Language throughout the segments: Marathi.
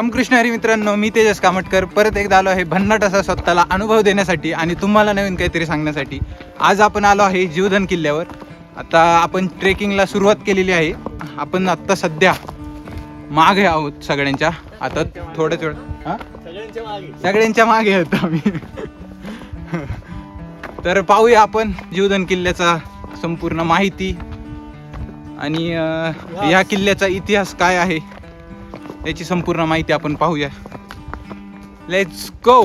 रामकृष्ण हरी मित्रांनो मी तेजस कामटकर. परत एकदा आलो आहे भन्नाट असा स्वतःला अनुभव देण्यासाठी आणि तुम्हाला नवीन काहीतरी सांगण्यासाठी. आज आपण आलो आहे जीवधन किल्ल्यावर. आता आपण ट्रेकिंगला सुरुवात केलेली आहे. आपण आत्ता सध्या मागे आहोत सगळ्यांच्या. आता थोड्याच वेळ सगळ्यांच्या मागे. आहोत आम्ही. तर पाहूया आपण जीवधन किल्ल्याचा संपूर्ण माहिती. आणि अं, या किल्ल्याचा इतिहास काय आहे? याची संपूर्ण माहिती आपण पाहूया. लेट्स गो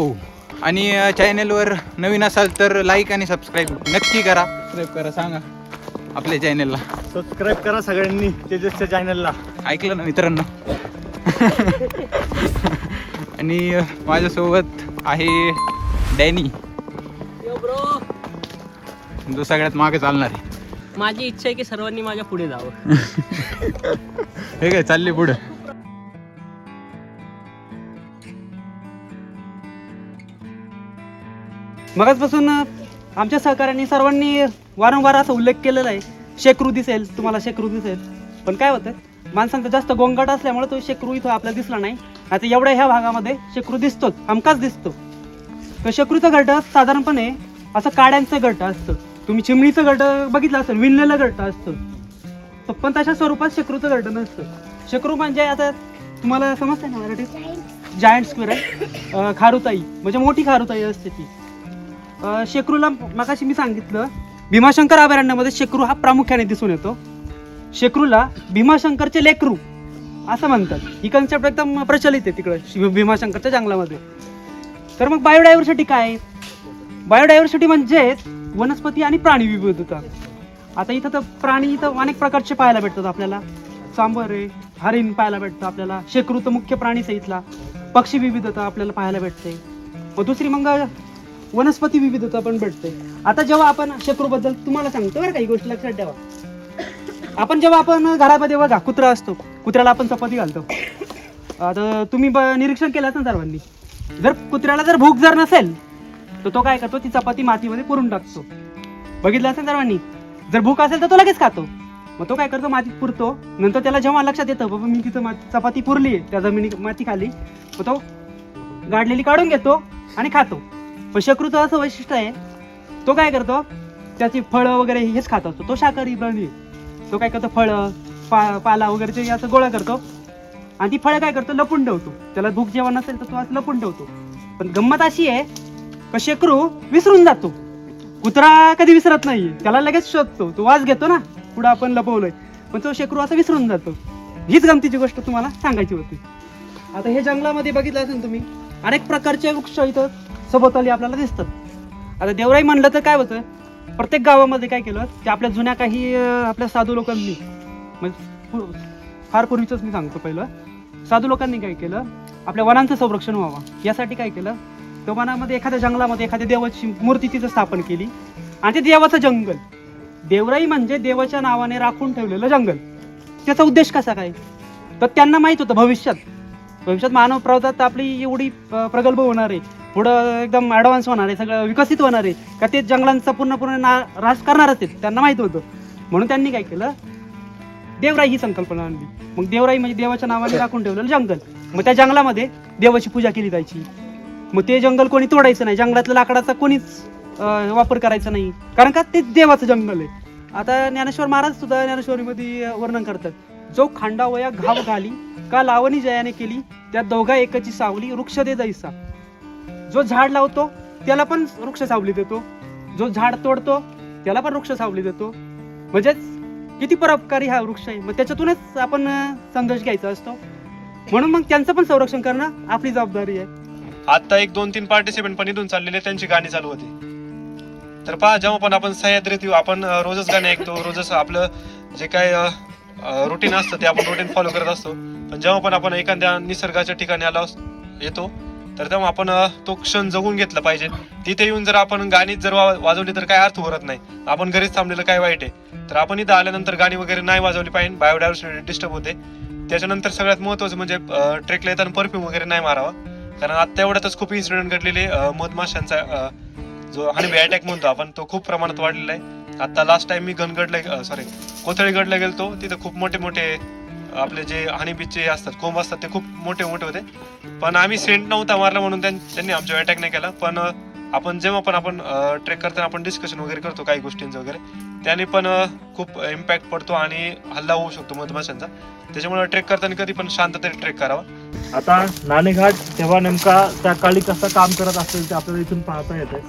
आणि चॅनेलवर नवीन असाल तर लाईक आणि सबस्क्राईब नक्की करा. सबस्क्राईब करा सांगा. आपल्या चॅनेलला सबस्क्राईब करा सगळ्यांनी तेजसच्या चॅनलला ऐकलं ना मित्रांनो? आणि माझ्यासोबत आहे डॅनी. ब्रो जो सगळ्यात मागे चालणार आहे. माझी इच्छा आहे की सर्वांनी माझ्या पुढे जावं. हे काय चालले पुढं? मगाचपासून आमच्या सहकार्यांनी सर्वांनी वारंवार असा उल्लेख केलेला आहे. शेकरू दिसेल तुम्हाला शेकरू दिसेल. पण काय होतं माणसांचा जास्त गोंगाट असल्यामुळे तो शेकरू इथं आपल्याला दिसला नाही. आता एवढ्या ह्या भागामध्ये शेकरू दिसतोच हमकाच दिसतो. तर शेकरूचं गट साधारणपणे असं काड्यांचं गट असतं. तुम्ही चिमणीचं गट बघितलं असेल विणलेलं गट असतं. तर पण तशा स्वरूपात शेकरूचं गट नसतं. शेकरू म्हणजे आता तुम्हाला समजतंय ना मराठीत? जायंट स्क्वेअर आहे खारुताई. म्हणजे मोठी खारुताई असते ती. शेकरूला मगाशी मी सांगितलं भीमाशंकर अभयारण्यामध्ये शेकरू हा प्रामुख्याने दिसून येतो. शेकरूला भीमाशंकरचे लेकरू असं म्हणतात. ही कन्सेप्ट एकदम प्रचलित आहे तिकडं शि- भीमाशंकरच्या जंगलामध्ये. तर मग बायोडायव्हर्सिटी काय? आहे बायोडायव्हर्सिटी म्हणजेच वनस्पती आणि प्राणी विविधता. आता इथं तर प्राणी इथं अनेक प्रकारचे पाहायला भेटतात आपल्याला. सांबर आहे हरिण पाहायला भेटतं आपल्याला. शेकरू तर मुख्य प्राणीच आहे इथला. पक्षी विविधता आपल्याला पाहायला भेटते. व दुसरी मग वनस्पती विविधता पण भेटते. आता जेव्हा आपण शेकरूबद्दल तुम्हाला सांगतो बरं काही गोष्टी लक्षात ठेवा. आपण जेव्हा आपण घरामध्ये बघा कुत्रा असतो. कुत्र्याला आपण चपाती घालतो. आता तुम्ही ब निरीक्षण केलं ना सर्वांनी? जर कुत्र्याला जर भूक जर नसेल तर तो काय करतो? ती चपाती मातीमध्ये पुरून टाकतो. बघितलं असेल सर्वांनी? जर भूक असेल तर तो लगेच खातो. मग तो काय करतो? मातीत पुरतो. नंतर त्याला जेव्हा लक्षात येतं बाबा मी तिथं चपाती पुरली आहे त्या जमिनी माती खाली मग तो गाडलेली काढून घेतो आणि खातो. पण शक्रूचं असं वैशिष्ट्य आहे तो काय करतो? त्याची फळं वगैरे हेच खात असतो. तो शाकाहारी प्राणी आहे. तो काय करतो? फळं पा पाला वगैरे ते असं गोळा करतो. आणि ती फळं काय करतो? लपून ठेवतो. त्याला भूक जेवण असेल तर तो असं लपून ठेवतो. पण गंमत अशी आहे का शेकरू विसरून जातो. कुत्रा कधी विसरत नाही त्याला लगेच शोधतो. तो वास घेतो ना. पुढं आपण लपवलंय. पण तो शेकरू असं विसरून जातो. हीच गमतीची गोष्ट तुम्हाला सांगायची होती. आता हे जंगलामध्ये बघितलं असेल तुम्ही अनेक प्रकारचे वृक्ष इथं सभोवताली आपल्याला दिसतात. आता देवराई म्हणलं तर काय होतं? प्रत्येक गावामध्ये काय केलं? ते आपल्या जुन्या काही आपल्या साधू लोकांनी म्हणजे फार पूर्वीचंच मी सांगतो पहिलं. साधू लोकांनी काय केलं? आपल्या वनांचं संरक्षण व्हावं. यासाठी काय केलं? त्या वनामध्ये एखाद्या जंगलामध्ये एखाद्या देवाची मूर्ती तिथं स्थापन केली. आणि ते देवाचं जंगल. देवराई म्हणजे देवाच्या नावाने राखून ठेवलेलं जंगल. त्याचा उद्देश कसा काय? तर त्यांना माहीत होतं भविष्यात. भविष्यात मानव प्रवतात आपली एवढी प्रगल्भ होणार आहे. पुढं एकदम ॲडव्हान्स होणार आहे सगळं विकसित होणार आहे. का ते जंगलांचा पूर्ण पूर्ण ना रास करणारच असेल त्यांना माहीत होतं. म्हणून त्यांनी काय केलं? देवराई ही संकल्पना आणली. मग देवराई म्हणजे देवाच्या नावाने राखून ठेवलेलं जंगल. मग त्या जंगलामध्ये देवाची पूजा केली जायची. मग ते जंगल कोणी तोडायचं नाही. जंगलातल्या लाकडाचा कोणीच वापर करायचा नाही. कारण का ते देवाचं जंगल आहे. आता ज्ञानेश्वर महाराज सुद्धा ज्ञानेश्वरीमध्ये वर्णन करतात. जो खांडावया घाव घाली का लावणी जयाने केली? त्या दोघा एकाची सावली वृक्ष दे दैसा जो झाड लावतो त्याला पण वृक्ष सावली देतो. जो झाड तोडतो त्याला पण वृक्ष सावली देतो. म्हणजेच किती परोपकारी हा वृक्ष आहे. मग त्याच्यातूनच आपण संदेश घ्यायचा असतो. म्हणून मग त्यांचं पण संरक्षण करणं आपली जबाबदारी आहे. आता एक दोन तीन पार्टिसिपेंट पण इथून चाललेले त्यांची गाणी चालू होती. तर पहा जेव्हा पण आपण सह्याद्रीत येऊ आपण रोजच गाणे ऐकतो. रोजच आपलं जे काय रुटीन असतं ते आपण रुटीन फॉलो करत असतो. पण जेव्हा पण आपण एखाद्या निसर्गाच्या ठिकाणी आलो येतो तर तेव्हा आपण तो क्षण जगून घेतला पाहिजे. तिथे येऊन जर आपण गाणी जर वा- वाजवली तर काय अर्थ उरत नाही. आपण घरीच थांबलेलं काय वाईट आहे? तर आपण इथं आल्यानंतर गाणी वगैरे नाही वाजवली पाहिजे. बायोडायव्हर्सिटी डिस्टर्ब होते. त्याच्यानंतर सगळ्यात महत्वाचं म्हणजे ट्रेकला येताना परफ्यूम वगैरे नाही मारावा. कारण आता एवढ्यातच खूप इन्सिडेंट घडलेले मधमाशांचा जो हनी अटॅक म्हणतो आपण तो खूप प्रमाणात वाढलेला आहे. आता लास्ट टाइम मी गनगडला सॉरी कोथळीगडला गेलतो. तिथे खूप मोठे मोठे आपले जे हनी असतात कोंब असतात ते खूप मोठे मोठे होते. पण आम्ही सेंट नव्हता मारला म्हणून त्यांनी आमच्यावर अटॅक नाही केला. पण आपण जेव्हा पण आपण ट्रेक करताना आपण डिस्कशन वगैरे करतो काही गोष्टींचं वगैरे त्याने पण खूप इम्पॅक्ट पडतो आणि हल्ला होऊ शकतो मधमाशांचा. त्याच्यामुळे ट्रेक करताना कधी पण शांततेने ट्रेक करावा. आता नाणेघाट तेव्हा नेमका त्या काळी कसं काम करत असेल ते आपल्याला इथून पाहता येते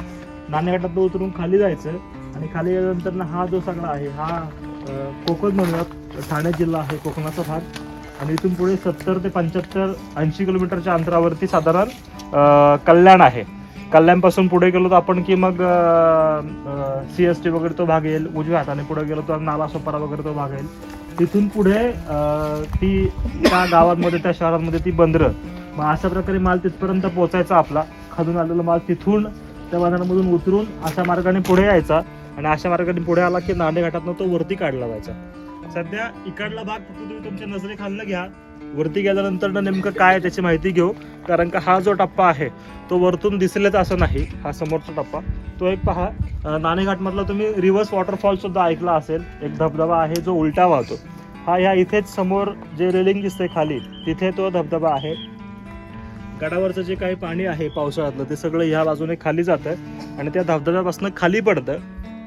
नाणेघाटात उतरून खाली जायचं. आणि खाली गेल्यानंतर ना हा जो सगळा आहे हा कोकण म्हणूयात ठाणे जिल्हा आहे कोकणाचा भाग. आणि इथून पुढे सत्तर ते पंच्याहत्तर ऐंशी किलोमीटरच्या अंतरावरती साधारण कल्याण आहे. कल्याणपासून पुढे गेलो तर आपण की मग सी एस टी वगैरे तो भाग येईल उजव्या हाताने पुढे गेलो तर नालासोपारा वगैरे तो भाग येईल. तिथून पुढे ती त्या गावांमध्ये त्या शहरांमध्ये ती बंदरं. मग अशा प्रकारे माल तिथपर्यंत पोचायचा आपला. खाजून आलेला माल तिथून त्या बाजारामधून उतरून अशा मार्गाने पुढे यायचा. आणि अशा मार्गाने पुढे आला की नाणेघाटातनं तो वरती काढला जायचा. सध्या इकडला भाग फक्त तुम्ही तुमच्या नजरेखालनं घ्या. वरती गेल्यानंतर ना नेमकं काय त्याची माहिती घेऊ. कारण का हा जो टप्पा आहे तो वरतून दिसलेच असं नाही. हा समोरचा टप्पा. तो एक पहा नाणेघाटमधला तुम्ही रिव्हर्स वॉटरफॉल सुद्धा ऐकला असेल. एक धबधबा आहे जो उलटा वाहतो. हा ह्या इथेच समोर जे रेलिंग दिसते खाली तिथे तो धबधबा आहे. गडावरचं जे काही पाणी आहे पावसाळ्यातलं ते सगळं ह्या बाजूने खाली जातं आणि त्या धबधब्यापासून खाली पडतं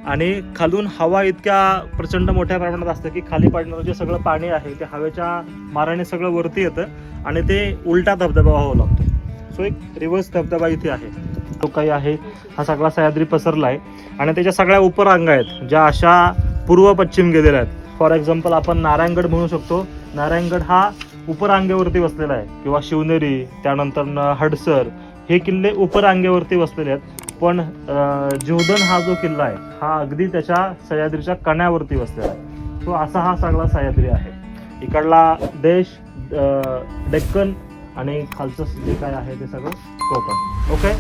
आणि खालून हवा इतक्या प्रचंड मोठ्या प्रमाणात असतं की खाली पाडणारं जे सगळं पाणी आहे ते हवेच्या माराने सगळं वरती येतं आणि ते उलटा धबधबा व्हावा लागतो. सो एक रिव्हर्स धबधबा इथे आहे. तो काही आहे हा सगळा सह्याद्री पसरला आहे आणि त्याच्या सगळ्या उपरांगा आहेत ज्या अशा पूर्व पश्चिम गेलेल्या आहेत. फॉर एक्झाम्पल आपण नारायणगड म्हणू शकतो. नारायणगड हा उपरांगेवरती वसलेला आहे. किंवा शिवनेरी त्यानंतर न हडसर हे किल्ले उपरांगेवरती वसलेले आहेत. पण जीवधन हा जो किल्ला आहे हा अगदी त्याच्या सह्याद्रीच्या कण्यावरती बसलेला आहे. तो असा हा सगळा सह्याद्री आहे. इकडला देश डेक्कन आणि खालचं जे काय आहे ते सगळं कोकण. ओके?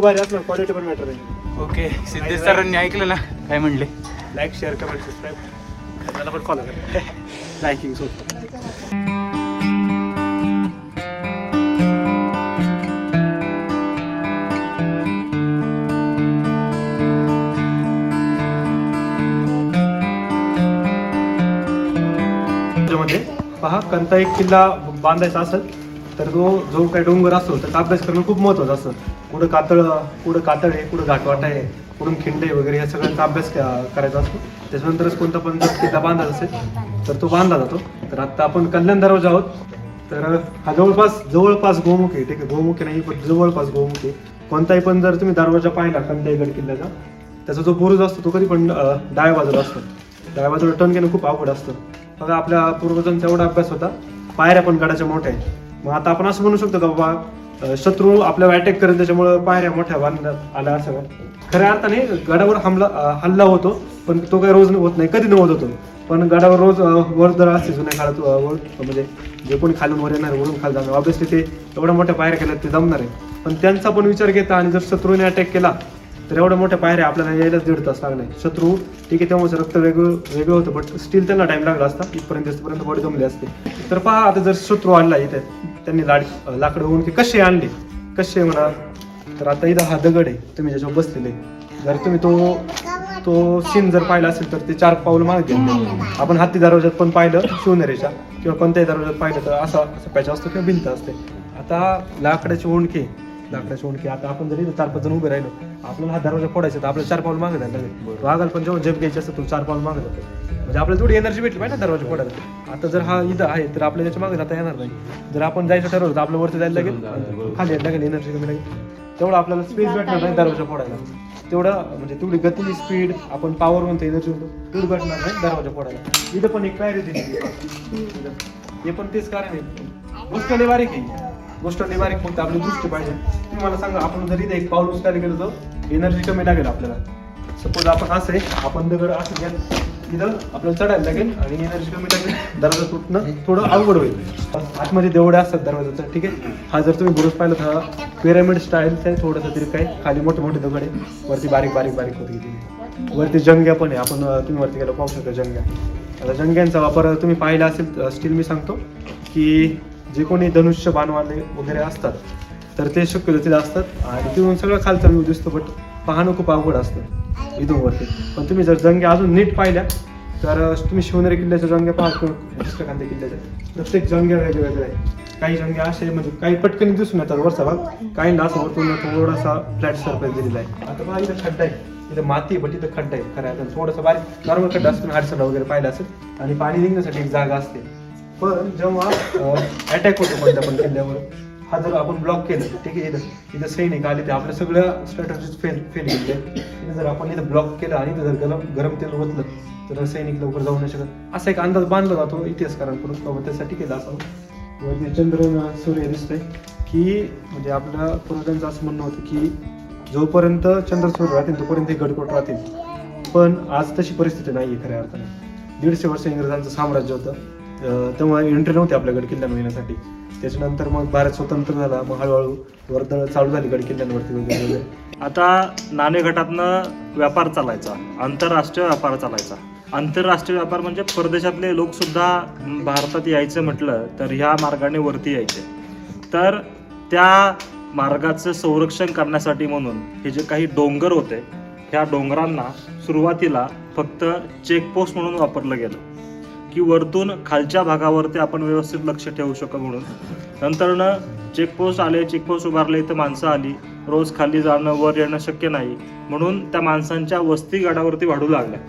व्ह्यू भारी असलं क्वालिटी पण मॅटर आहे. ओके सिद्धेश सरांनी ऐकलं ना? काय म्हणले? लाईक शेअर कमेंट सबस्क्राईब त्याला पण फॉलो करा. लाईकिंग सो पहा कोणता एक किल्ला बांधायचा असेल तर तो जो काही डोंगर असतो त्याचा अभ्यास करणं खूप महत्वाचं असतं कुठं कातळ कुठं कातळ आहे कुठं घाटवाट आहे कुठून खिंडे वगैरे या सगळ्यांचा अभ्यास क- करायचा असतो. त्याच्यानंतरच कोणता पण जर किल्ला बांधायचा असेल तर तो बांधला जातो. तर आत्ता आपण कल्याण दरवाजा आहोत. तर हा जवळपास जवळपास गोमुख आहे ठीक आहे? गोमुख नाही पण जवळपास गोमुख आहे. कोणताही पण जर तुम्ही दरवाजा पाहिला कंदाईगड किल्ल्याचा त्याचा जो बुरुज असतो तो कधी पण डाव्या बाजूला असतो. डाव्या बाजूला टर्न घेणं खूप अवघड असतं. बघा आपल्या पूर्वजांचा एवढा अभ्यास होता. पायऱ्या पण गडाच्या मोठ्या आहेत. मग आता आपण असं म्हणू शकतो का बाबा शत्रू आपल्यावर अटॅक करेल त्याच्यामुळं पायऱ्या मोठ्या बांधण्यात आल्या असं. खऱ्या अर्थाने गडावर हमला हल्ला होतो पण तो काही रोज होत नाही. कधी न होत होतो. पण गडावर रोज वरदळ असते जुन्या काळात वर म्हणजे जे कोणी खालून वर येणार वरून खाली जाणार. ऑब्विसली ते एवढ्या मोठ्या पायऱ्या केल्या ते जमणार आहे. पण त्यांचा पण विचार घेता आणि जर शत्रूने अटॅक केला तर एवढ्या मोठ्या पायऱ्या आपल्याला यायलाच दीड तास लागले. शत्रू ठीक आहे तेव्हाच रक्त वेगळं वेगळं होतं बट स्टील त्यांना टाइम लागला असता. इथपर्यंत तिथपर्यंत बॉडी जमली असते. तर पहा आता जर शत्रू आणला इथे त्यांनी लाड लाकडं होऊन की कसे आणले? कसे म्हणा तर आता इथं हा दगड आहे तुम्ही ज्याच्यावर बसलेले जर तुम्ही तो तो सीन जर पाहिला असेल तर ते चार पाऊल मागे आपण हत्ती दरवाजात पण पाहिलं शिवनेरीच्या किंवा कोणत्याही दरवाजात पाहिलं तर असा असं पॅच असतो किंवा भिंत असते. आता लाकडाची ओंडके लाकडाची ओंडके आता आपण जर चार पाच जण उभे राहिलो आपल्याला हा दरवाजा फोडायचा तर आपल्याला चार पाऊल मागे जायला लागेल. वागाल पण जेव्हा जप घ्यायची असतं तो चार पाऊल मागे जातो म्हणजे आपल्याला थोडी एनर्जी भेटली पाहिजे ना दरवाजा फोडायला. आता जर हा इथं आहे तर आपल्याला त्याच्यामागे जाता येणार नाही. जर आपण जायचं ठरवलं तर आपलं वरती जायला लागेल. खाली यायला लागेल एनर्जी कमी लागेल. तेवढं आपल्याला स्पीड भेटणार नाही दरवाजा फोडायला. तेवढं म्हणजे तेवढी गती स्पीड आपण पॉवर म्हणतो एनर्जी म्हणतो तेवढी भेटणार नाही दरवाजा फोडायला. इथं पण एक पायरी दिली. हे पण तेच कारण आहे. गोष्ट लय बारीक आहे. गोष्ट लई बारीक फक्त आपली दृष्टी पाहिजे. तुम्ही मला सांगा आपण जरी एक पाऊल उचलायला गेलो तर एनर्जी कमी लागेल आपल्याला. सपोज आपण असं आहे आपण दगड असं घ्या इथं आपल्याला चढायला लागेल आणि एनर्जी कमी लागेल. दरवाजा तुटणं थोडं अवघड होईल. आतमध्ये देवडे असतात दरवाजाचं ठीक आहे. हा जर तुम्ही बुरुज पाहिलं तर हा पिरामिड स्टाईलचा आहे थोडंसं तरी काय खाली मोठे मोठे दगड आहे. वरती बारीक बारीक बारीक होती गेली वरती जंग्या पण आहे. आपण तुम्ही वरती गेलो पाहू शकता जंग्या. आता जंग्यांचा वापर तुम्ही पाहिला असेल स्टील मी सांगतो की जे कोणी धनुष्य बाणवाले वगैरे असतात तर ते शक्यतो तिथे असतात. आणि तिथून सगळं खालचा व्ह्यू दिसतो बट पाहणं खूप अवघड असतं इथून वरती पण तुम्ही जर जंग्या अजून नीट पाहिल्या तर तुम्ही शिवनेरी किल्ल्याच्या जंग्या पाहा किंवा चंद्रकांत किल्ल्याच्या. प्रत्येक जंग्या वेगळे आहे काही जंग्या असे म्हणजे काही पटकन दिसून येतात वरचा भाग काही असं वरतून थोडासा फ्लॅट सरफेस दिलेला आहे. आता बघा इथं खड्डा आहे. इथं माती आहे पण तिथं खड्डा आहे. खरं आहे थोडंसं बारीक नॉर्मल खड्डा असतो हाडसडा वगैरे पाहिला असेल. आणि पाणी निघण्यासाठी एक जागा असते. पण जेव्हा अटॅक होतो कोणत्या पण किल्ल्यावर हा जर आपण ब्लॉक केलं ठीक आहे इथं इथं सैनिक आले ते आपल्या सगळ्या स्ट्रॅटजीज फेल फेल गेले इथं जर आपण इथं ब्लॉक केलं आणि इथं जर गरम गरम तेल ओतलं तर सैनिक लवकर जाऊ नाही शकत. असा एक अंदाज बांधला जातो इतिहासकारांकडून बाबा त्यासाठी केला असावं. वरती चंद्र सूर्य दिसतंय की म्हणजे आपल्या पूर्वजांचं असं म्हणणं होतं की जोपर्यंत चंद्र सूर्य राहतील तोपर्यंत हे गडकोट राहतील. पण आज तशी परिस्थिती नाही आहे खऱ्या अर्थाने. दीडशे वर्ष इंग्रजांचं साम्राज्य होतं. तेव्हा एंट्री नव्हती आपल्या किल्ला मिळण्यासाठी त्याच्यानंतर मग भारत स्वतंत्र झाला. मग हळूहळू वर्दळ चालू झाली गड किल्ल्यांवरती वगैरे वगैरे. आता नाणेघाटातनं व्यापार चालायचा. आंतरराष्ट्रीय व्यापार चालायचा. आंतरराष्ट्रीय व्यापार म्हणजे परदेशातले लोक सुद्धा भारतात यायचं म्हटलं तर ह्या मार्गाने वरती यायचे. तर त्या मार्गाचं संरक्षण करण्यासाठी म्हणून हे जे काही डोंगर होते ह्या डोंगरांना सुरुवातीला फक्त चेकपोस्ट म्हणून वापरलं गेलं. की वरतून खालच्या भागावरती आपण व्यवस्थित लक्ष ठेवू शकू म्हणून. नंतरनं चेकपोस्ट आले चेकपोस्ट उभारले इथं माणसं आली. रोज खाली जाणं वर येणं शक्य नाही. म्हणून त्या माणसांच्या वस्ती गडावरती वाढू लागल्या.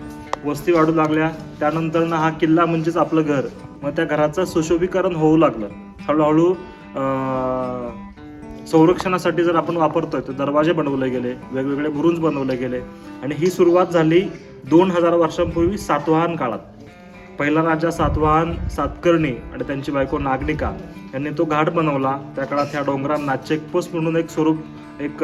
वस्ती वाढू लागल्या. त्यानंतरनं हा किल्ला म्हणजेच आपलं घर. मग त्या घराचं सुशोभीकरण होऊ लागलं. हळूहळू संरक्षणासाठी जर आपण वापरतोय तर दरवाजे बनवले गेले वेगवेगळे बुरुंज बनवले गेले. आणि ही सुरुवात झाली दोन हजार वर्षांपूर्वी सातवाहन काळात. पहिला राजा सातवाहन सातकर्णी आणि त्यांची बायको नागनिका यांनी तो घाट बनवला. त्या काळात ह्या डोंगरांना चेकपोस्ट म्हणून एक स्वरूप एक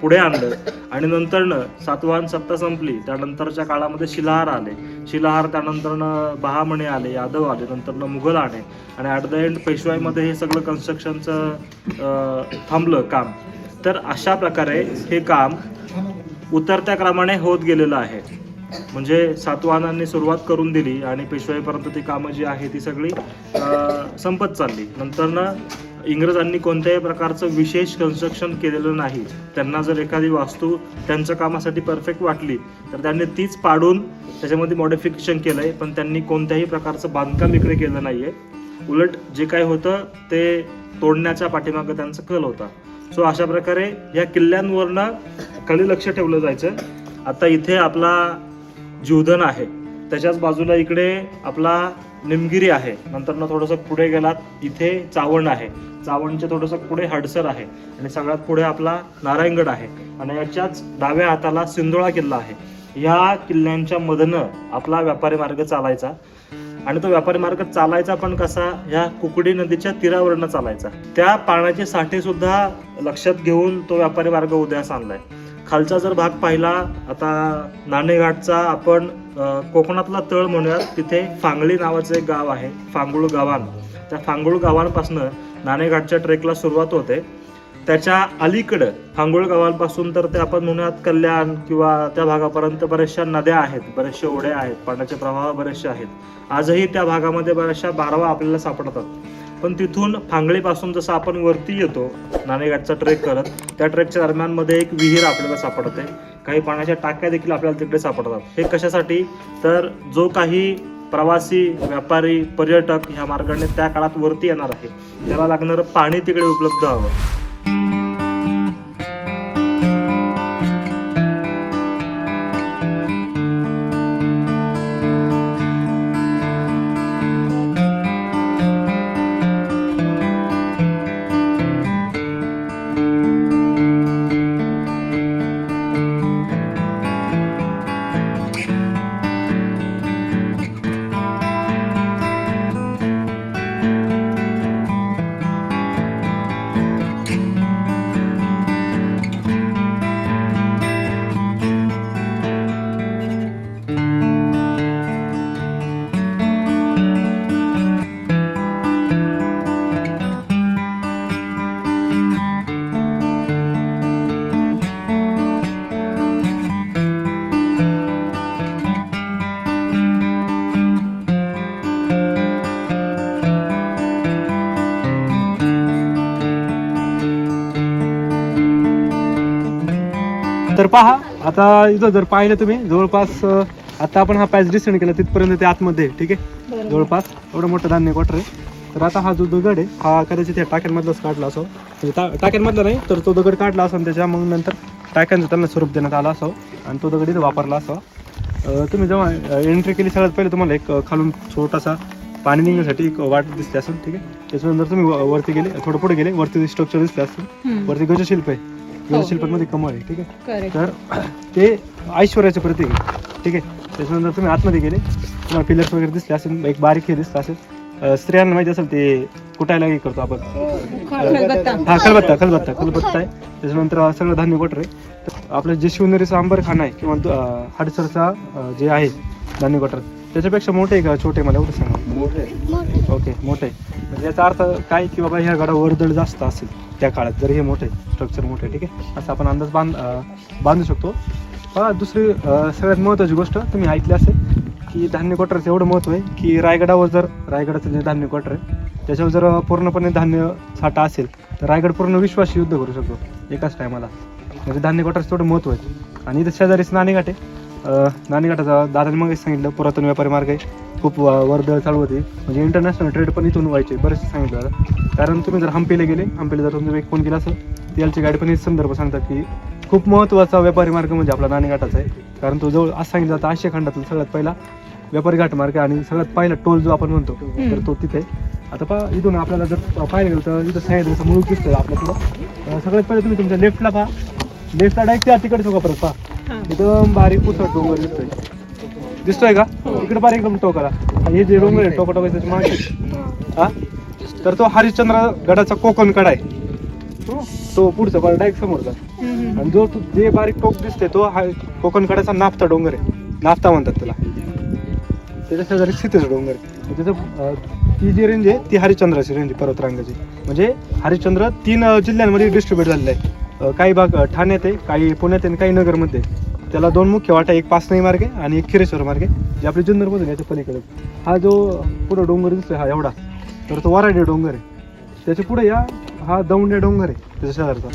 पुढे आणलं. आणि नंतरनं सातवाहन सत्ता संपली. त्यानंतरच्या काळामध्ये शिलाहार आले. शिलाहार त्यानंतरनं बहामणे आले यादव आले नंतरनं मुघल आले. आणि ॲट द एंड पेशवाईमध्ये हे सगळं कन्स्ट्रक्शनचं थांबलं काम. तर अशा प्रकारे हे काम उतरत्या क्रमाने होत गेलेलं आहे. म्हणजे सातवाहनांनी सुरुवात करून दिली आणि पेशवाईपर्यंत ती कामं जी आहे ती सगळी संपत चालली. नंतरनं इंग्रजांनी कोणत्याही प्रकारचं विशेष कन्स्ट्रक्शन केलेलं नाही. त्यांना जर एखादी वास्तू त्यांच्या कामासाठी परफेक्ट वाटली तर त्यांनी तीच पाडून त्याच्यामध्ये मॉडिफिकेशन केलं आहे पण त्यांनी कोणत्याही प्रकारचं बांधकाम इकडे केलं नाही आहे उलट जे काय होतं ते तोडण्याच्या पाठीमागं त्यांचा कल होता. सो अशा प्रकारे या किल्ल्यांवरनं कळी लक्ष ठेवलं जायचं. आता इथे आपला जीवधन आहे. त्याच्याच बाजूला इकडे आपला निमगिरी आहे. नंतर थोडंसं पुढे गेलात इथे चावण आहे. चावणच्या थोडंसं पुढे हडसर आहे. आणि सगळ्यात पुढे आपला नारायणगड आहे. आणि याच्याच डाव्या हाताला सिंधोळा किल्ला आहे. या किल्ल्यांच्या मधनं आपला व्यापारी मार्ग चालायचा. आणि तो व्यापारी मार्ग चालायचा पण कसा? ह्या कुकडी नदीच्या तीरावरनं चालायचा. त्या पाण्याचे साठे सुद्धा लक्षात घेऊन तो व्यापारी मार्ग उद्यास आणलाय खालचा जर भाग पाहिला आता नाणेघाटचा आपण कोकणातला तळ म्हणूयात तिथे फांगळी नावाचं एक गाव आहे फांगुळ गावान. त्या फांगुळ गावांपासनं नाणेघाटच्या ट्रेकला सुरुवात होते. त्याच्या अलीकडं फांगुळ गावांपासून तर ते आपण म्हणूयात कल्याण किंवा त्या भागापर्यंत बऱ्याचशा नद्या आहेत बऱ्याचशा ओढे आहेत पाण्याचे प्रवाह बरेचसे आहेत. आजही त्या भागामध्ये बऱ्याचशा बारवा आपल्याला सापडतात. पण तिथून फांगळीपासून जसं आपण वरती येतो नाणेघाटचा ट्रेक करत त्या ट्रेकच्या दरम्यानमध्ये एक विहीर आपल्याला सापडते. काही पाण्याच्या टाक्या देखील आपल्याला तिकडे सापडतात. हे कशासाठी? तर जो काही प्रवासी व्यापारी पर्यटक ह्या मार्गाने त्या काळात वरती येणार आहे. त्याला लागणारं पाणी तिकडे उपलब्ध हवं. तर पहा आता इथं जर पाहिलं तुम्ही जवळपास आता आपण हा पॅच डिसेंड केला तिथपर्यंत ते आतमध्ये ठीक आहे? जवळपास एवढं मोठं धान्य क्वार्टर आहे. तर आता हा जो दगड आहे हा कदाचित या टाक्यांमधलाच काढला असो म्हणजे टा टाक्यांमधला नाही तर तो दगड काढला असो त्याच्या मग नंतर टाक्यांचं त्यांना स्वरूप देण्यात आलं असावं आणि तो दगड इथं वापरला असावा. तुम्ही जेव्हा एंट्री केली सगळ्यात पहिले तुम्हाला एक खालून छोटासा पाणी निघण्यासाठी एक वाट दिसते असेल ठीक आहे? त्याच्यानंतर तुम्ही वरती गेले थोडं पुढे गेले वरती स्ट्रक्चर दिसले असेल. वरती गजशिल्प आहे. गजशिल्पामध्ये कमळ आहे ठीक आहे? तर ते ऐश्वर्याचे प्रतीक आहे ठीक आहे? त्याच्यानंतर तुम्ही आतमध्ये गेले तुम्हाला पिलर्स वगैरे दिसले असेल एक बारीक हे दिसलं असेल. स्त्रियांना माहिती असेल ते कुटायला हे करतो आपण. हा खलबत्ता खलबत्ता खलबत्ता आहे. त्याच्यानंतर सगळं धान्य गोटर आहे. तर आपलं जे शिवनेरीचा आंबरखाना आहे किंवा हडसरचा जे आहे धान्य गोटर त्याच्यापेक्षा मोठे आहे का छोटे मला एवढं सांगा. ओके मोठे म्हणजे याचा अर्थ काय की बाबा ह्या गडा वर्दळ जास्त असेल त्या काळात जर हे मोठे स्ट्रक्चर मोठे ठीक आहे? असं आपण अंदाज बांध बांधू शकतो. पहा दुसरी सगळ्यात महत्त्वाची गोष्ट तुम्ही ऐकली असेल की धान्य क्वार्टरचं एवढं महत्त्व आहे की रायगडावर जर रायगडाचं जे धान्य क्वार्टर आहे त्याच्यावर जर पूर्णपणे धान्य साठा असेल तर रायगड पूर्ण विश्वास युद्ध करू शकतो एकाच टायमाला. म्हणजे धान्य क्वार्टरचं तेवढं महत्त्व आहे. आणि इथं शेजारीच नाणेघाट आहे. नाणेघाटाचा दादाने मग सांगितलं पुरातन व्यापारी मार्ग आहे. खूप वर्दळ चालू होती. म्हणजे इंटरनॅशनल ट्रेड पण इथून व्हायचे बरेचसे सांगितलं कारण तुम्ही जर हम्पीला गेले हम्पीला जर तुमचं एक फोन केला असेल त्याची गाडी पण हेच संदर्भ सांगतात की खूप महत्त्वाचा व्यापारी मार्ग म्हणजे आपला नाणेघाटाचा आहे. कारण तो जवळ असं सांगितलं जातं आशिया खंडातील सगळ्यात पहिला व्यापारी घाट मार्ग आणि सगळ्यात पहिला टोल जो आपण म्हणतो तर तो तिथे. आता पहा इथून आपल्याला जर पाहायला गेलं तर इथं सह्याद्रीचा मुळूक दिसतोय आपल्याकडं सगळ्यात पहिले तुम्ही तुमच्या लेफ्टला पहा. लेफ्टला डायरेक्ट त्या तिकडे का परत पहा एकदम बारीक पुसट डोंगर दिसतोय. दिसतोय का? इकडे बारीक एकदम टोकाला. हे जे डोंगर आहे टोका टोका त्याच्यामागे. हा? तर तो हरिश्चंद्र गडाचा कोकण कडा आहे. तो पुढचा बरं डायरेक्ट समोरचा आणि जो तो जे बारीक टोक दिसते तो हा कोकण कडाचा नाफ्ता डोंगर आहे. नाफ्ता म्हणतात त्याला. त्याच्या शेजारी क्षितिज डोंगर आहे. त्याचं ती जी रेंज आहे ती हरिश्चंद्राची रेंज आहे पर्वतरांगाची. म्हणजे हरिश्चंद्र तीन जिल्ह्यांमध्ये डिस्ट्रीब्युट झालेलं आहे. काही भाग ठाण्यात आहे काही पुण्यात आहे आणि काही नगरमध्ये आहे. त्याला दोन मुख्य वाटा एक पाचनाई मार्ग आहे आणि एक खिरेश्वर मार्ग आहे जे आपले जुन्नरमधून याच्या पलीकडे. हा जो पुढं डोंगर दिसतोय हा एवढा. तर तो वराडे डोंगर आहे. त्याच्या पुढे या हा दौंड्या डोंगर आहे त्याच्या शेजारचा.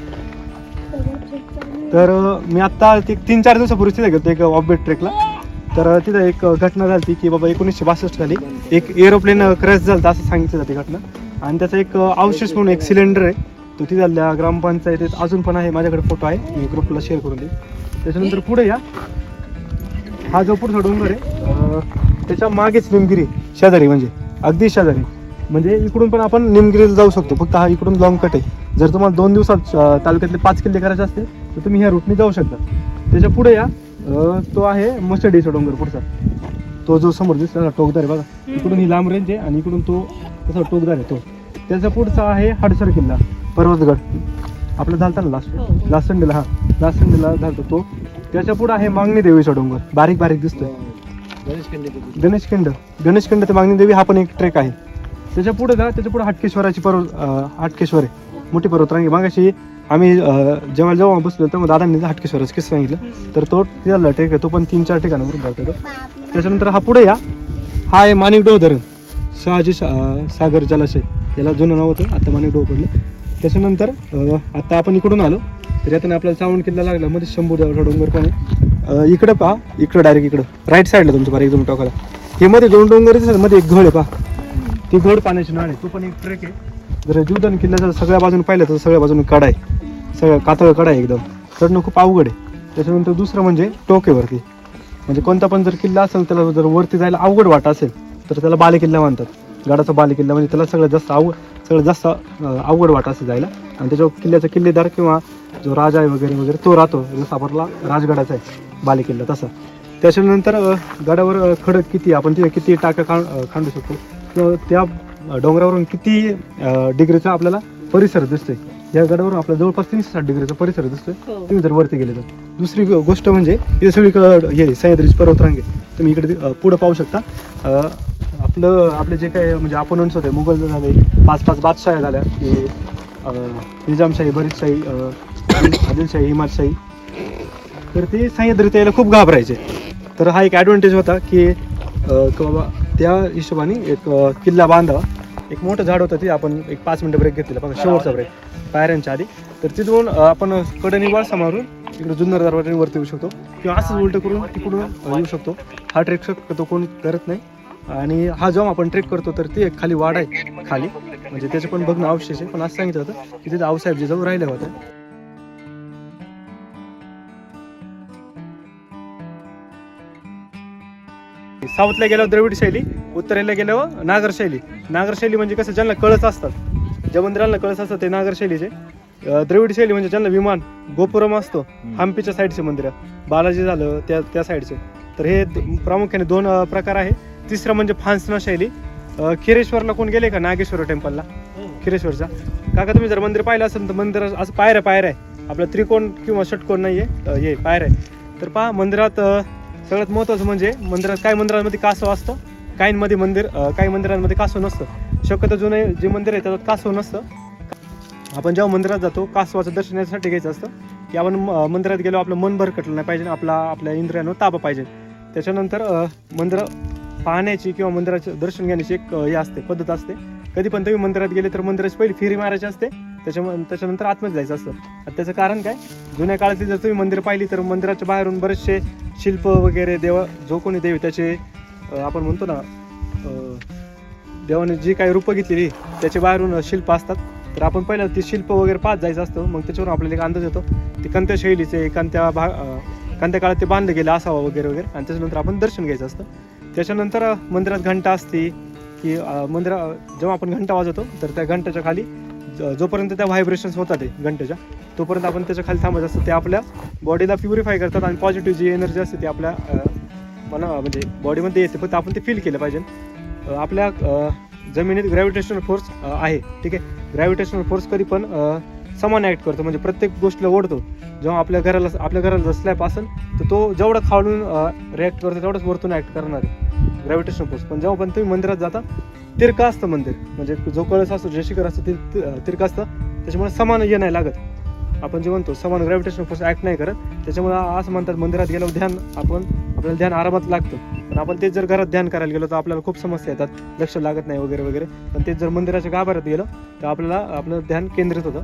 तर मी आत्ता ते तीन चार दिवसापूर्वी तिथे गेलो एक ऑफबेट ट्रेकला. तर तिथं एक घटना झाली की बाबा एकोणीसशे बासष्ट साली एक एरोप्लेन क्रॅश झालं असं सांगितलं जाते घटना. आणि त्याचा एक अवशेष म्हणून एक सिलेंडर आहे. तो तिथल्या ग्रामपंचायतीत अजून पण आहे माझ्याकडे फोटो आहे. मी ग्रुपला शेअर करून देईन. त्याच्यानंतर पुढे या. हा जो पुढचा डोंगर आहे त्याच्या मागेच निमगिरी शेजारी म्हणजे अगदी शेजारी. म्हणजे इकडून पण आपण निमगिरीला जाऊ शकतो. फक्त हा इकडून लॉंग कट आहे. जर तुम्हाला दोन दिवसात तालुक्यातले पाच किल्ले करायचे असते तर तुम्ही ह्या रूटने जाऊ शकता. त्याच्या पुढे या. तो आहे मस्टडीचा डोंगर पुढचा. तो जो समोर दिसला टोकदार आहे बघा. इकडून ही लांब रेंज आहे आणि इकडून तो तसा टोकदार आहे तो. त्याचा पुढचा आहे हडसर किल्ला पर्वतगड. आपला झालता ना लास्ट लास्ट संडेला हा. लास्ट संडेला झालता तो. त्याच्या पुढे आहे मागणी देवीचा डोंगर बारीक बारीक दिसतोय. गणेशखंड गणेशखंड ते मागणी देवी हा पण एक ट्रेक आहे. त्याच्या पुढे जा त्याच्या पुढे हाटकेश्वराची पर्वत हाटकेश्वर आहे. मोठी पर्वतरांगी मागाशी आम्ही जेव्हा जेव्हा बसलो तेव्हा दादांनी हाटकेश्वराचं किस्सा सांगितलं. तर तो तिथला ट्रेक आहे. तो पण तीन चार ठिकाणावरून जातो त्याच्यानंतर हा पुढे या. हा आहे माणिकडोह धरण. शहाजी सागर जलाशय. याला जुनं नाव होतं. आता माणिकडोह पडलं. त्याच्यानंतर आता आपण इकडून आलो. तर यातून आपल्याला सावण किल्ला लागला. मध्ये शंभू देवळा डोंगर पण आहे. इकडं पहा. इकडं डायरेक्ट इकडं. राईट साईडला तुमचं बरं एकदम टोकाला. हे मध्ये दोन डोंगर दिसतात. मध्ये एक घड आहे पहा. ती घड पाण्याची नाळ आहे. तो पण एक ट्रेक आहे. जर जीवदान किल्ल्याचा सगळ्या बाजूने पाहिलं तर सगळ्या बाजूने कडा आहे. सगळं कातळ कडा आहे एकदम. चढणं खूप अवघड आहे. त्याच्यानंतर दुसरं म्हणजे टोकेवरती. म्हणजे कोणता पण जर किल्ला असेल त्याला जर वरती जायला अवघड वाट असेल तर त्याला बालेकिल्ला म्हणतात. गडाचा बालेकिल्ला म्हणजे त्याला सगळ्यात जास्त आवड सगळ्यात जास्त अवघड वाट असेल जायला. आणि त्याच्यावर किल्ल्याचा किल्लेदार किंवा जो राजा आहे वगैरे वगैरे तो राहतो. जसा आपला राजगडाचा आहे बालेकिल्ला तसा. त्याच्यानंतर गडावर खडक किती आपण तिथे किती टाका खां अं, खांदू शकतो? त्या डोंगरावरून किती डिग्रीचा आपल्याला परिसर दिसतोय? या गडावरून आपला जवळपास तीनशे साठ डिग्रीचा परिसर दिसतोय. तुम्ही जर वरती गेले तर. दुसरी गोष्ट म्हणजे इथे सगळीकडं हे सह्याद्रीची पर्वतरांगे तुम्ही इकडे पुढं पाहू शकता. आपलं आपले जे काही म्हणजे अपोनंट्स होते मुघल झाले पाच पाच बादशाह झाल्या की निजामशाही बरीचशाही आदिलशाही हिमादशाही तर ते सह्याद्रीत यायला खूप घाबरायचे. तर हा एक ॲडव्हान्टेज होता की बाबा त्या हिशोबाने एक किल्ला बांधावा. एक मोठं झाड होतं ते आपण एक पाच मिनिटं ब्रेक घेतलेला बघा शेवटचा ब्रेक पायऱ्यांच्या आधी. तर तिथून आपण कडेने वळसा मारून इकडे जुन्नर दरवाजाने वरती येऊ शकतो. किंवा असंच उलटं करून तिकडून येऊ शकतो. हा ट्रेक शक्यतो कोण करत नाही. आणि हा जेव्हा आपण ट्रेक करतो तर ते एक खाली वाड आहे खाली. म्हणजे त्याचं पण बघणं आवश्यक आहे. पण असं सांगितलं होतं की तिथे आऊसाहेब जिजाऊ राहिले होते. साऊथला गेल्यावर द्रविड शैली उत्तरेला गेल्यावर नागर शैली. नागर शैली म्हणजे कसं ज्यांना कळस असतात. ज्या मंदिरांना कळस असतात ते नागर शैलीचे अं, द्रविड शैली म्हणजे ज्यांना विमान गोपुरम असतो हम्पीच्या साईडचे मंदिर. बालाजी झालं त्या त्या साईडचे तर हे प्रामुख्याने दोन प्रकार आहे. तिसरं म्हणजे फान्सना शैली. खिरेश्वरला कोण गेले का नागेश्वर टेम्पलला? खिरेश्वरचा. काका तुम्ही जर मंदिर पाहिलं असेल तर मंदिर असं पायऱ्या पायऱ्या आहे. आपलं त्रिकोण किंवा षटकोन नाही आहे हे पायऱ्या आहे. तर पहा मंदिरात सगळ्यात महत्त्वाचं म्हणजे मंदिरात काही मंदिरांमध्ये कासव असतं? काहींमध्ये मंदिर काही मंदिरांमध्ये कासव नसतं. शक्यतो जुने जे मंदिर आहे त्याच्यात कासव नसतं. आपण जेव्हा मंदिरात जातो कासवाचं दर्शन यासाठी घ्यायचं असतं. की आपण मंदिरात गेलो आपलं मन भरकटलं नाही पाहिजे आपला आपल्या इंद्रियांवर ताबा पाहिजे. त्याच्यानंतर मंदिर पाहण्याची किंवा मंदिराचं दर्शन घेण्याची एक हे असते पद्धत असते. कधी पण तुम्ही मंदिरात गेले तर मंदिराची पहिली फेरी मारायची असते. त्याच्या त्याच्यानंतर आतमध्ये जायचं असतं. त्याचं कारण काय? जुन्या काळातली जर तुम्ही मंदिर पाहिली तर मंदिराच्या बाहेरून बरेचसे शिल्प वगैरे देव जो कोणी देव त्याचे आपण म्हणतो ना देवाने जी काही रूपं घेतलेली त्याचे बाहेरून शिल्प असतात. तर आपण पहिलं ते शिल्प वगैरे पाहत जायचं असतं. मग त्याच्यावरून आपल्याला एक अंदाज येतो. ते कोणत्या शैलीचे कोणत्या भा कोणत्या काळात ते बांधलं गेलं असावं वगैरे वगैरे. आणि त्याच्यानंतर आपण दर्शन घ्यायचं असतं. त्याच्यानंतर मंदिरात घंटा असते की मंदिरा जेव्हा आपण घंटा वाजवतो तर त्या घंटाच्या खाली ज- जोपर्यंत त्या व्हायब्रेशन्स होतात ते घंटेच्या तोपर्यंत आपण त्याच्याखाली थांबत असतं. ते आपल्या बॉडीला प्युरिफाय करतात आणि पॉझिटिव्ह जी एनर्जी असते ती आपल्या मना म्हणजे बॉडीमध्ये येते. फक्त आपण ते फील केलं पाहिजे. आपल्या जमिनीत ग्रॅव्हिटेशनल फोर्स आहे. ठीक आहे? ग्रॅव्हिटेशनल फोर्स कधी पण समान ॲक्ट करतो म्हणजे प्रत्येक गोष्टीला ओढतो. जेव्हा आपल्या घराला आपल्या घराला जर असेल तर तो जेवढं खालून रिॲक्ट करतो तेवढंच वरतून ॲक्ट करणार आहे. ग्रॅव्हिटेशन फोर्स पण जेव्हा पण तुम्ही मंदिरात जाता तिरका असतं मंदिर. म्हणजे जो कळस असतो जे शिखर असतं ते तिरका असतं त्याच्यामुळे समान ये नाही लागत. आपण जे म्हणतो समान ग्रॅव्हिटेशन फोर्स ॲक्ट नाही करत. त्याच्यामुळे असं म्हणतात मंदिरात गेल्यावर ध्यान आपण आपल्याला ध्यान आरामात लागतं. पण आपण तेच जर घरात ध्यान करायला गेलो तर आपल्याला खूप समस्या येतात. लक्ष लागत नाही वगैरे वगैरे. पण तेच जर मंदिराच्या गाभाऱ्यात गेलं तर आपल्याला आपलं ध्यान केंद्रित होतं.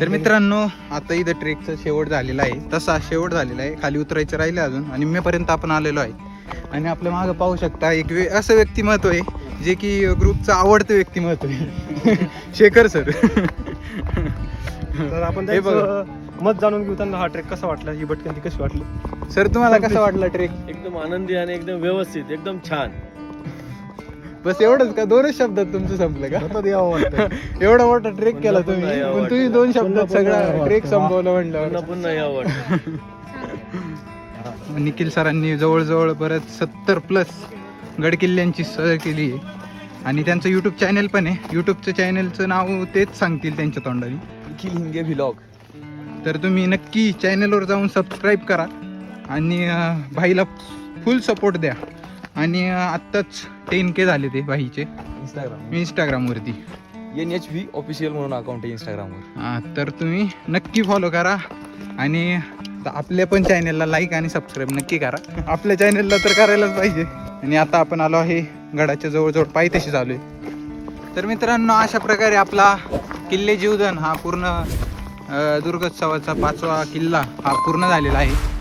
तर मित्रांनो आता इथं ट्रेकचा शेवट झालेला आहे. तसा शेवट झालेला आहे. खाली उतरायचं राहिलं अजून आणि मेपर्यंत आपण आलेलो आहे. आणि आपल्या मागं पाहू शकता एक वे असं व्यक्तिमत्व आहे जे की ग्रुपचं आवडतं व्यक्तिमत्व आहे. शेखर सर. तर आपण हे बघा. मत जाणून घेऊ त्यांना हा ट्रेक कसा वाटला ही भटकंती कशी वाटली? सर तुम्हाला कसा वाटला ट्रेक? एकदम आनंदी आणि एकदम व्यवस्थित एकदम छान. बस एवढंच का? दोनच शब्दात तुमचं संपलं का? एवढा मोठा ट्रेक केला तुम्ही. पण तुम्ही दोन शब्दात सगळा ट्रेक संपवलं पुन्हा म्हणलं पुन्हा यावं निखिल सरांनी जवळजवळ परत सत्तर प्लस गडकिल्ल्यांची सहल केली. आहे आणि त्यांचं यूट्यूब चॅनल पण आहे. यूट्यूबचं चॅनलचं नाव तेच सांगतील त्यांच्या तोंडाने. निखिल हिंगे व्लॉग तर तुम्ही नक्की चॅनलवर जाऊन सबस्क्राईब करा. आणि भाईला फुल सपोर्ट द्या. आणि आत्ताच टेन के झाले ते भाईचे इंस्टाग्राम इंस्टाग्रामवरती एन एच व्ही ऑफिशियल म्हणून अकाउंट आहे इंस्टाग्रामवर हा, तर तुम्ही नक्की फॉलो करा आणि आपल्या पण चॅनलला लाईक आणि सबस्क्राईब नक्की करा. आपल्या चॅनलला तर करायलाच पाहिजे. आणि आता आपण आलो आहे गडाच्या जवळजवळ पायथ्याशी चालू आहे. तर मित्रांनो अशा प्रकारे आपला किल्ले जीवधन हा पूर्ण अं, दुर्गोत्सवाचा पाचवा किल्ला हा पूर्ण झालेला आहे.